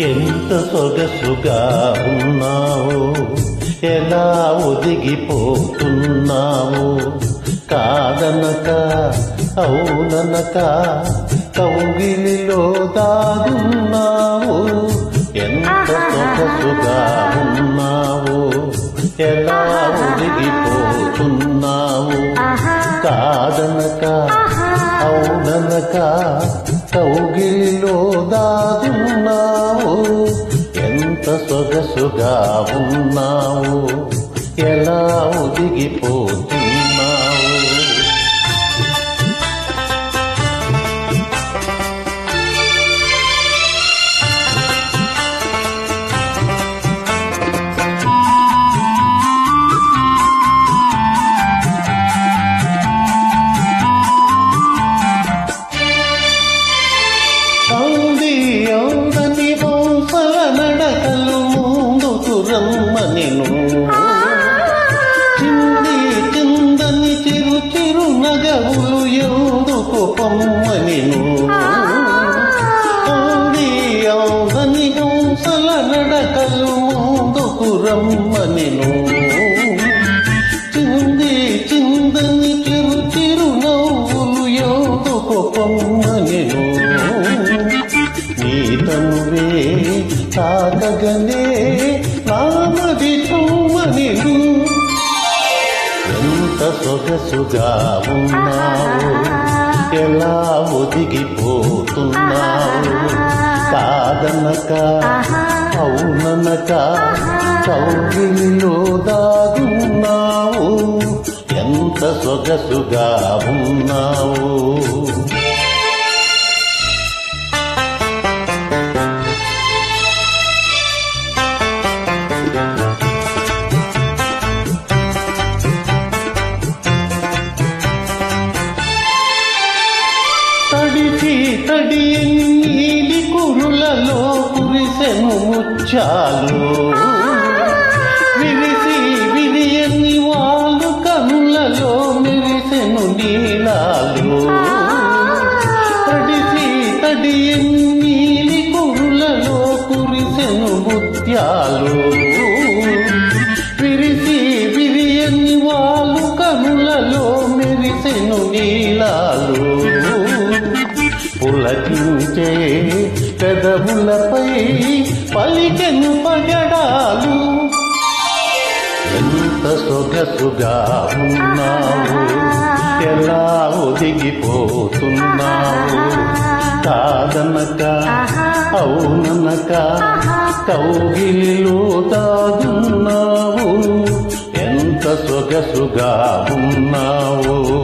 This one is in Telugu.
ఎంత సొగసుగా ఉన్నావు? ఎలా ఒదిగిపోతున్నావు? కాదనక అవుననక కౌగిలిలో దాగున్నావు? ఎంత సొగసుగా ఉన్నావు? ఎలా ఒదిగిపోతున్నావు? కాదనక అవుననక కౌగిలిలో దాగున్నావు? సొగసుగా ఉన్నావు. ఎలా ఒదిగిపోతున్నావు రమ్మనిను రమ్మని చింది చిందని చిరు చిరు నగవులు ఎందుకు పొమ్మనిను? ఆడి అందని హంసల నడకలు ముందుకు రమ్మనిను. చింది చిందని చిరు చిరు నవ్వులు ఎందుకు పొమ్మనిను? నీ తనువే తాకగనే ఎంత సొగసుగా ఉన్నావు. ఎలా ఒదిగిపోతున్నావు? కాదనక అవుననక కౌగిలిలో దాగున్నావు. ఎంత సొగసుగా ఉన్నావు. తడి నీలి కురులలో కురిసెను ముచ్చాలు విరిసి విరియని వాళ్ళు కనులలో మెరిసెను నీలాలు. తడిసి తడి నీలి కురులలో కురిసెను ముత్యాలు. పులకించే పెదవులపై పలికెను పగడాలు. ఎంత సొగసుగా ఉన్నావు ఎలా ఒదిగిపోతున్నావు. కాదనక అవుననక కౌగిలిలో దాగున్నావు. ఎంత సొగసుగా ఉన్నావు